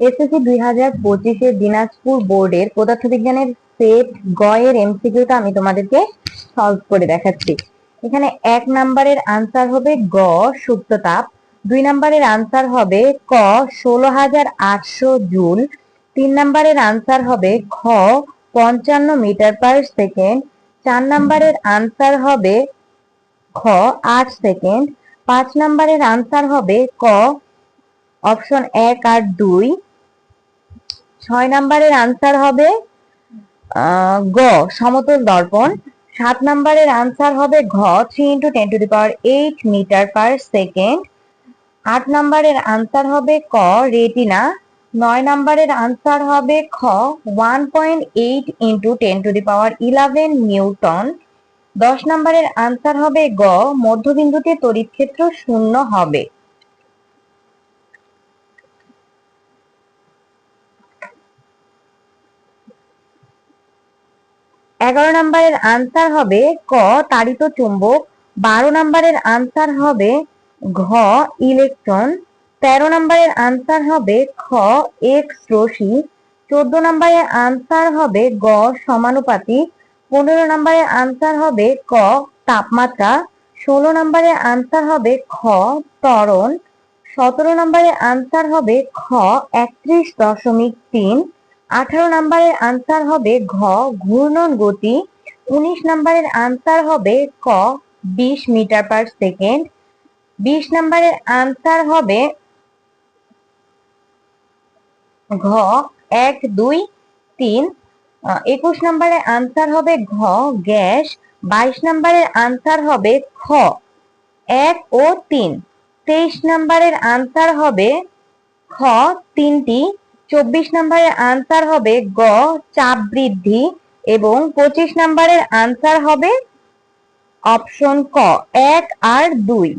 SSC দুই হাজার পঁচিশের দিনাজপুর বোর্ডের পদার্থবিজ্ঞানের সেট গ এর এমসিকিউটা আমি তোমাদেরকে সলভ করে দেখাচ্ছি। এখানে এক নাম্বারের আনসার হবে গ, সুপ্ত তাপ। দুই নাম্বারের আনসার হবে ক, ষোলো হাজার আটশো জুল। তিন নাম্বারের আনসার হবে খ পঞ্চান্ন মিটার পার সেকেন্ড। চার নাম্বারের আনসার হবে খ আট সেকেন্ড। পাঁচ নাম্বারের আনসার হবে ক, অপশন এক আর দুই। ছয় নাম্বারের আনসার হবে গ, সমতল দর্পণ। সাত নাম্বারের আনসার হবে ঘ three into ten to the power eight metre per second আট নাম্বারের আনসার হবে ক রেটিনা নয় নাম্বারের আনসার হবে খ one point eight into ten to the power eleven newton দশ নাম্বারের আনসার হবে গ, মধ্যবিন্দুতে তড়িৎ ক্ষেত্র শূন্য হবে। এগারো নম্বরের আনসার হবে ক, তাড়িত চুম্বক। বারো নম্বরের আনসার হবে ঘ ইলেকট্রন তেরো নম্বরের আনসার হবে খ এক্স রশ্মি। চোদ্দ নম্বরের আনসার হবে গ, সমানুপাতিক। পনেরো নম্বরের আনসার হবে ক, তাপমাত্রা। ষোলো নম্বরের আনসার হবে খ, ত্বরণ। সতেরো নম্বরের আনসার হবে খ, একত্রিশ দশমিক তিন। আঠারো নম্বরের আনসার হবে ঘ, ঘূর্ণন গতি। উনিশ নম্বরের আনসার হবে ক, বিশ মিটার পার সেকেন্ড বিশ নম্বরের আনসার হবে ঘ, এক, দুই, তিন। একুশ নম্বরের আনসার হবে ঘ, গ্যাস। বাইশ নম্বরের আনসার হবে খ, এক ও তিন। তেইশ নম্বরের আনসার হবে খ, তিনটি। চব্বিশ নম্বরের আনসার হবে গ, চাপ বৃদ্ধি, এবং পঁচিশ নম্বরের আনসার হবে অপশন ক, এক আর দুই।